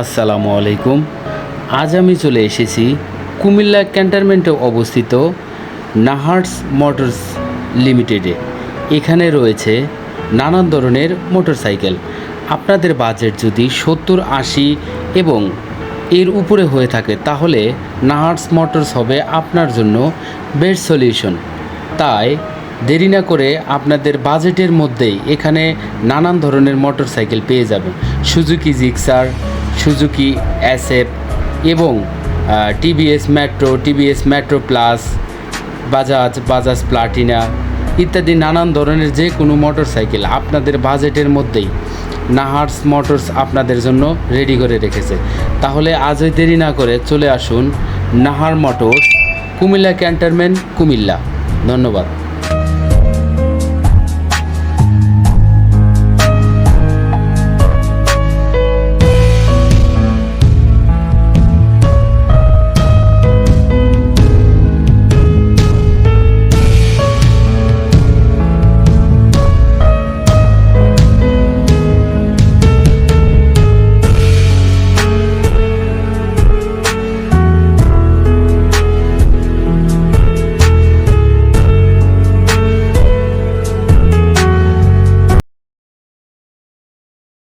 আসসালামু আলাইকুম। আজ আমি চলে এসেছি কুমিল্লা ক্যান্টনমেন্টে অবস্থিত নাহার্স মোটরস লিমিটেডে। এখানে রয়েছে নানান ধরনের মোটরসাইকেল। আপনাদের বাজেট যদি সত্তর, আশি এবং এর উপরে হয়ে থাকে তাহলে নাহার্স মোটরস হবে আপনার জন্য বেস্ট সলিউশন। তাই দেরি না করে আপনাদের বাজেটের মধ্যেই এখানে নানান ধরনের মোটরসাইকেল পেয়ে যাবেন। সুজুকি জিক্সার সুজুকি অ্যাসেপ এবং TVS Metro TVS Metro Plus Bajaj Bajaj Platina ইত্যাদি নানান ধরনের যে কোনো মোটর সাইকেল আপনাদের বাজেটের মধ্যেই নাহার্স মোটরস আপনাদের জন্য রেডি করে রেখেছে। তাহলে আজই দেরি না করে চলে আসুন নাহার মোটরস কুমিল্লা ক্যান্টনমেন্ট কুমিল্লা। ধন্যবাদ।